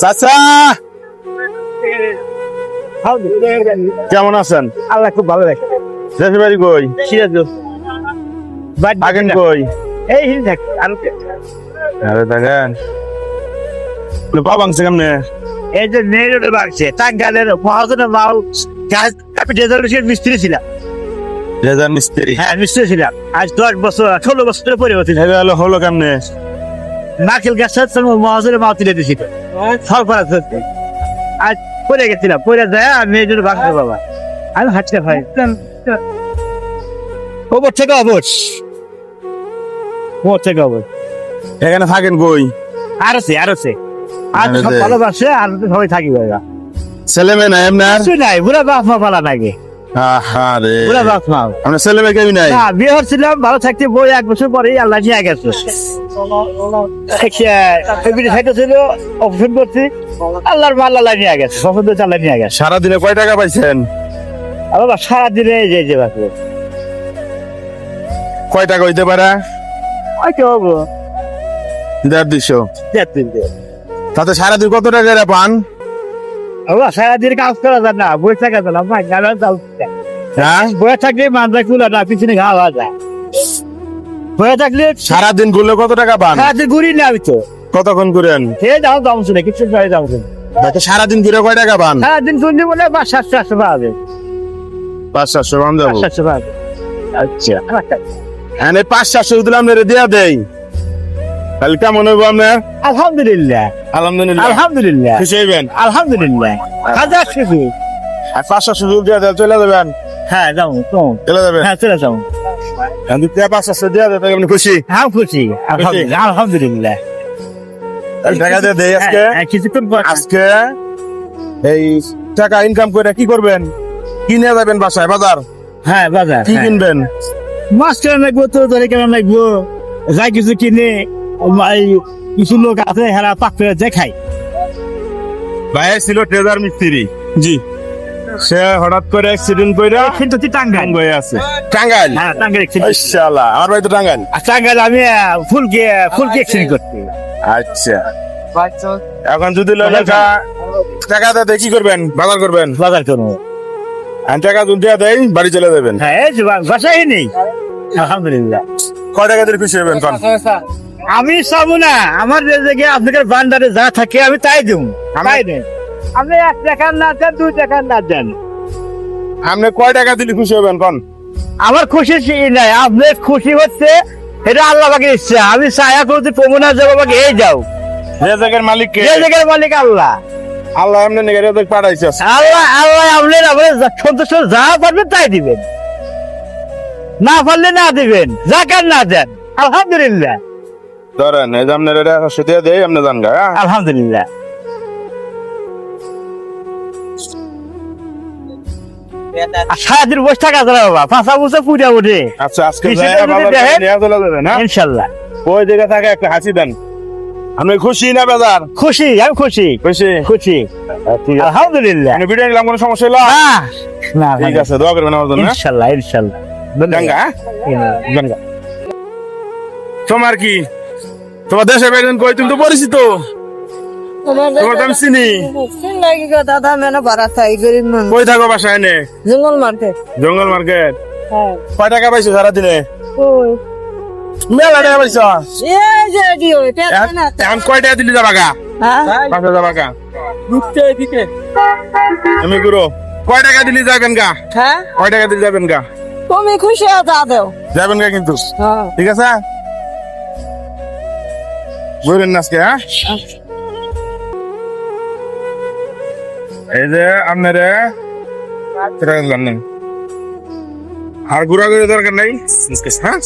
চাচা! কেমন আছেন? আল্লাহ খুব ভালো লাগে দেশের বাড়ি কই? সিরাজ থাকেন কই? এই হিল থাক আর থাকেন ভাঙছে কেমনে? এই যে নেড়ে বাড়ছে টাঙ্গালের মহাজনের মাল কাজ ক্যাপিটালের মিস্ত্রি ছিলাম। রেজার মিস্ত্রি। হ্যাঁ মিস্ত্রি ছিলাম। আজ দশ বছর ষোলো বছরের পরিবর্তন হলো হলো কেমনে? নারকেল গাছের সঙ্গে মহাজনের মাল তুলে দিয়েছিল। করা সত্যি আজ পরে গেছিলাম পরে যায় আমি এই জন্য বাবা। আমি হাঁটতে ভাই। ওপর থেকে অবশ। ওপর থেকে অবশ। এখানে থাকেন কই? আর আছে আর আছে। আর সব। ভালোবাসে আর সবাই থাকি ভাইয়া ছেলে মেয়ে নাই আপনার? কিছু নাই বুড়া বাপ মা পালা নাকি। আপনার ছেলে মেয়ে কেউ নাই। বিয়ে হচ্ছিলাম ভালো থাকতে বই এক বছর পরেই আল্লাহ নিয়ে গেছে। ছিল অপশন করছি আল্লাহর মাল আল্লাহ নিয়ে গেছে পছন্দ আল্লাহ নিয়ে গেছে। সারাদিনে কয় টাকা পাইছেন? সারাদিনে যে যে বাকি কয় টাকা হইতে পারে? হব দেড় দুশো তাতে সারাদিন কত টাকা পান? বাবা সারাদিন কাজ করা যায় না বই থাকা যায় না গালা যাও। হ্যাঁ? বয়ে থাকলে মানটা খুলে না পিছনে খাওয়া যায়। বয়ে থাকলে সারাদিন ঘুরলে কত টাকা পান? সারাদিন ঘুরি না আমি তো। কতক্ষণ করেন সে যাও দাম শুনে কিছু করে দাম শুনে। সারাদিন ঘুরে কয় টাকা পান? সারাদিন ঘুরলে বলে বা সাতশো আটশো পাবে পাঁচ সাতশো পান যাব। সাতশো পাবে আচ্ছা। এনে পাঁচ সাতশো দিলাম রে দিয়া দেই। তাহলে কেমন হইব আপনার? আলহামদুলিল্লাহ। আলহামদুলিল্লাহ। আলহামদুলিল্লাহ। খুশি হইবেন? আলহামদুলিল্লাহ। হাজার খুশি আর পাঁচ সাতশো দিয়া চলে যাবেন? হ্যাঁ যাও চলে যাবেন? হ্যাঁ চলে যাও আমি দিয়া পাঁচ সাতশো দিয়া আপনি খুশি? হ্যাঁ খুশি। আলহামদুলিল্লাহ আলহামদুলিল্লাহ। টাকা দিয়ে দেই আজকে? হ্যাঁ, কিছুক্ষণ আজকে এই টাকা ইনকাম করে কি করবেন? কিনে যাবেন বাসায় বাজার? হ্যাঁ বাজার কি হ্যাঁ। কিনবেন? মাছ কেমন লাগবো তো ধরে কেমন লাগবো যাই কিছু কিনে। কিছু লোক আছে হেরা পাক করে দেখাই ভাই ছিল ট্রেজার মিস্ত্রি। জি। সে হঠাৎ করে অ্যাক্সিডেন্ট কইরা কিন্তু তুই টাঙ্গাইল। হয়ে আছে। টাঙ্গাইল? হ্যাঁ টাঙ্গাইল ইনশাআল্লাহ। আমার বাড়ি তো টাঙ্গাইল? আর টাঙ্গাইল আমি আহ, ফুলকে ফুলকে এক্সিডেন্ট করতে আচ্ছা। এখন যদি টাকা টাকা দিয়ে কি করবেন বাজার করবেন। বাজার করব আর টাকা যদি দেয়া বাড়ি চলে যাবেন। হ্যাঁ এই যে বা- নেই। আলহামদুলিল্লাহ। কয় টাকা দিয়ে খুশি হবেন কোন? আমি চাবো না। আমার যে জায়গায় আপনাদের বান্দারে যা থাকে আমি তাই দেব তাই দেন। আপনি এক টাকার না দেন দুই টাকার না দেন। আপনি কয় টাকা দিলে খুশি হবেন কোন? আমার খুশি সেই নাই আপনি খুশি হচ্ছে এটা আল্লাহ বাকে ইচ্ছা। আমি ছায়া করতে প্রমোনা যাব বাকে এই যাও রেজাকের মালিক কে? যে জায়গার মালিক আল্লাহ। আল্লাহ এমনি নিগে রেজাক পাঠাইছে। আল্লাহ আল্লাহ আপনার আপনার সন্তুষ্ট যা পারবেন তাই দিবেন। না পারলে না দিবেন যা কার না দেন। আলহামদুলিল্লাহ। ধরেন এই যে আপনার এটা সুদে দেয় আপনি জান গা হ্যাঁ? আলহামদুলিল্লাহ। আর সারাদিন বসে থাকা যাবে বাবা পাঁচা বসে পুজা উঠে। আচ্ছা আজকে কিসের যাইয়া জন্য বাজার দেখেন? করে নিয়ে চলে যাবেন হ্যাঁ? ইনশাল্লাহ। ওই জায়গা থাকে একটা হাসি দেন। আপনি খুশি না বাজার? খুশি আমি খুশি। খুশি? খুশি। ঠিক আছে। আলহামদুলিল্লাহ। আপনি ভিডিও নিলাম কোনো সমস্যা হলো না না ঠিক আছে দোয়া করবেন আমার জন্য হ্যাঁ? ইনশাল্লাহ ইনশাল্লাহ। গঙ্গা হ্যাঁ? গঙ্গা তোমার কি? তোমার দেশে বেরেন কই? তুমি তো পরিচিত। তোমার চিনি। মেনে গরিব মানুষ। কই থাকো বাসায় এনে? জঙ্গল মার্কেট। জঙ্গল মার্কেট? হ্যাঁ। কয় টাকা পাইছো সারাদিনে? ওই মেলা টাকা পাইছো? এই যে এটি ওই টেনশন না এখন কয় টাকা দিলি যাবা গা হ্যাঁ? পাঁচ হাজার টাকা দিতে দিতে আমি গুরু কয় টাকা দিলি যাবেন গা? হ্যাঁ? কয় টাকা দিলি যাবেন গা? তুমি খুশি আছো দেও। যাবেন গা কিন্তু। ঠিক আছে? বুঝলেন আজকে হ্যাঁ এই যে আপনারা আর ঘুরে দরকার নেই? হ্যাঁ?